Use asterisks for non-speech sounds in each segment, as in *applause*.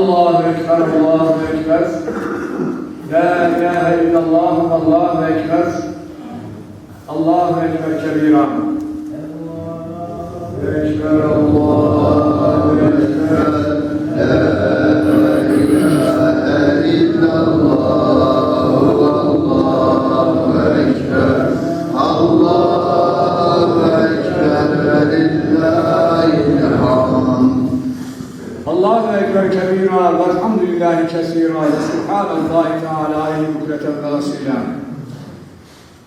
Allahu Ekber, Allahu Ekber. La ilahe illallah, Allahu Ekber. Allahu Ekber kebiran. Ekber Allah. كثيرا والحمد لله كثيرا وسبحان الله تعالى بكرة وأصيلا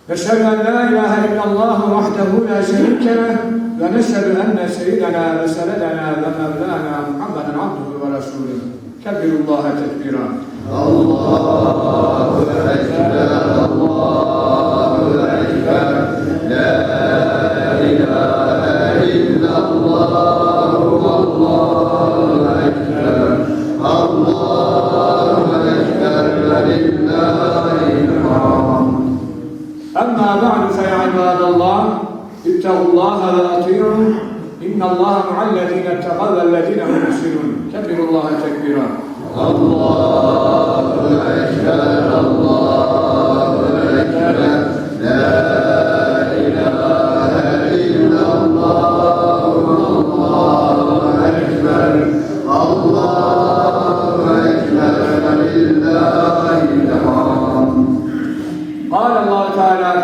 نشهد أن لا إله إلا الله وحده لا شريك له ونشهد أن سيدنا وسندنا ومولانا محمدا عبده ورسوله كبروا الله تكبيرا الله اتقوا الله وأطيعوا إن الله مع الذين اتقوا والذين هم محسنون كبروا الله تكبيرا. قال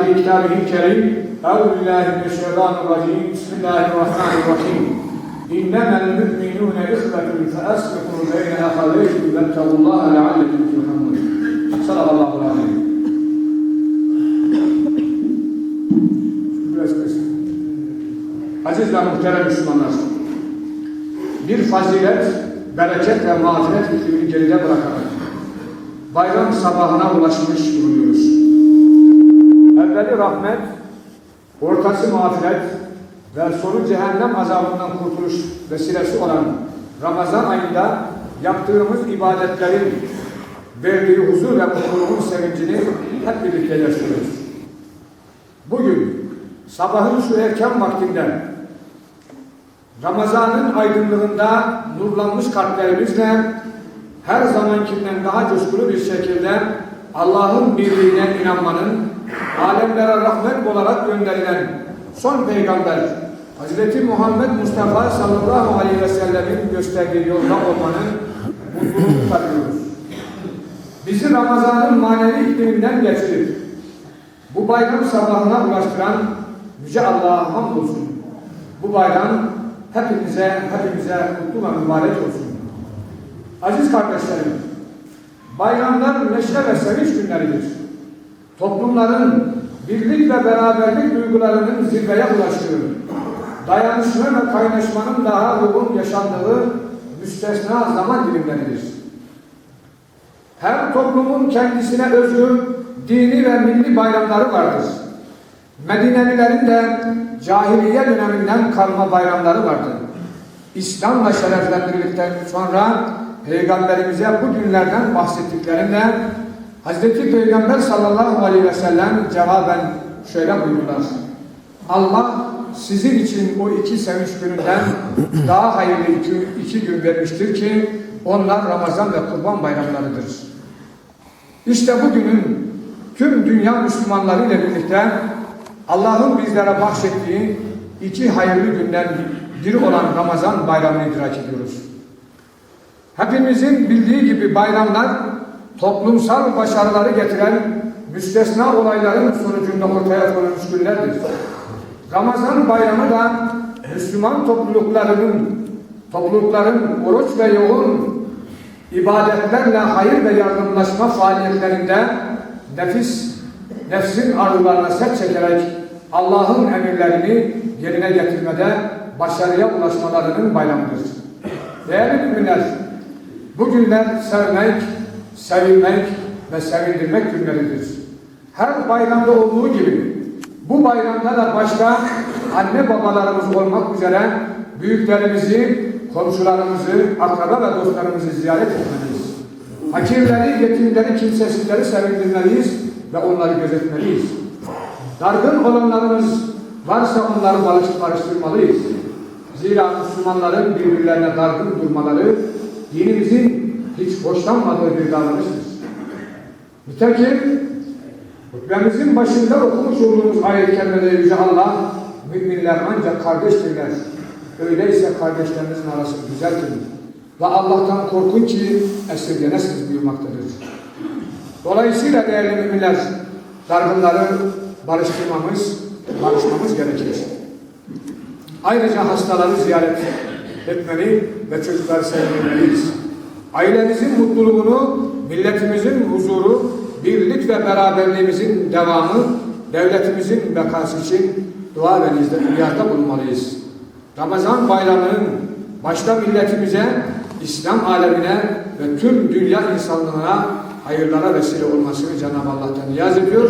fi kitabihi kerim. Euzubillahimineşşeytanirracim. Bismillahirrahmanirrahim. İnnemel mü'minûne ihbetun fe esbekû beyne ahadeykum ve ettevullâhe leallekum turhamun. Sallallahu aleyhi Aziz ve muhterem Müslümanlar, bir fazilet, bereket ve mağfiret hükmünü geride bırakarak bayram sabahına ulaşmış bulunuyoruz. Evveli rahmet, ortası mağfiret ve sonu cehennem azabından kurtuluş vesilesi olan Ramazan ayında yaptığımız ibadetlerin verdiği huzur ve mutluluğun sevincini hep birlikte yaşıyoruz. Bugün sabahın şu erken vaktinde Ramazan'ın aydınlığında nurlanmış kalplerimizle her zamankinden daha coşkulu bir şekilde Allah'ın birliğine inanmanın alemlere rahmet olarak gönderilen son peygamber Hz. Muhammed Mustafa sallallahu aleyhi ve sellemin gösterdiği yolda olmanın mutluluğunu tadıyoruz. Bizi Ramazan'ın manevi ikliminden geçirip bu bayram sabahına ulaştıran Yüce Allah'a hamdolsun. Bu bayram hepimize, hepimize mutlu ve mübarek olsun. Aziz kardeşlerim, bayramlar neşe ve sevinç günleridir. Toplumların birlik ve beraberlik duygularının zirveye ulaştığı, dayanışma ve kaynaşmanın daha yoğun yaşandığı müstesna zaman dilimleridir. Her toplumun kendisine özgü dini ve milli bayramları vardır. Medinelilerin de cahiliye döneminden kalma bayramları vardır. İslam'la şereflendirildikten sonra Peygamberimize bu günlerden bahsettiklerinde Hz. Peygamber sallallahu aleyhi ve sellem cevaben şöyle buyurdular. Allah sizin için o iki sevinç gününden *coughs* daha hayırlı iki, iki gün vermiştir ki onlar Ramazan ve Kurban bayramlarıdır. İşte bugünün tüm dünya Müslümanları ile birlikte Allah'ın bizlere bahşettiği iki hayırlı günden biri olan Ramazan bayramını idrak ediyoruz. Hepimizin bildiği gibi bayramlar toplumsal başarıları getiren müstesna olayların sonucunda ortaya konulmuş günlerdir. Ramazan bayramı da Müslüman topluluklarının toplulukların oruç ve yoğun ibadetlerle hayır ve yardımlaşma faaliyetlerinde nefis, nefsin arzularına set çekerek Allah'ın emirlerini yerine getirmede başarıya ulaşmalarının bayramıdır. Değerli müminler, bu günler sevmek, sevilmek ve sevindirmek günleridir. Her bayramda olduğu gibi bu bayramda da başta anne babalarımız olmak üzere büyüklerimizi, komşularımızı, akraba ve dostlarımızı ziyaret etmeliyiz. Fakirleri, yetimleri, kimsesizleri sevindirmeliyiz ve onları gözetmeliyiz. Dargın olanlarımız varsa onları barış, barıştırmalıyız. Zira Müslümanların birbirlerine dargın durmaları dinimizin hiç hoşlanmadığı bir davranıştır. Nitekim hutbemizin başında okumuş olduğumuz ayet-i kerimede Yüce Allah müminler ancak kardeştirler. Öyleyse kardeşlerinizin arasını düzeltin. Ve Allah'tan korkun ki esirgenesiniz buyurmaktadır. Dolayısıyla değerli müminler, dargınları barıştırmamız, barışmamız gerekir. Ayrıca hastaları ziyaret etmeli ve çocukları sevmeliyiz. Ailemizin mutluluğunu, milletimizin huzuru, birlik ve beraberliğimizin devamı, devletimizin bekası için dua ve niyazda bulunmalıyız. Ramazan bayramının başta milletimize, İslam alemine ve tüm dünya insanlığına hayırlara vesile olmasını Cenab-ı Allah'tan niyaz ediyor.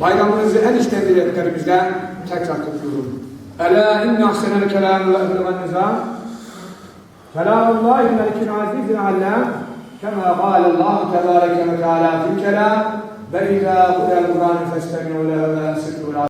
Bayramınızı en içten dileklerimizle tekrar kutluyorum. Ela inne ahsenel kelamü ve ehlemen nizam. كلام الله الملك العزيز العلام كما قال الله تبارك وتعالى في الكلام بل إذا قرأ القرآن فاستمعوا له ولا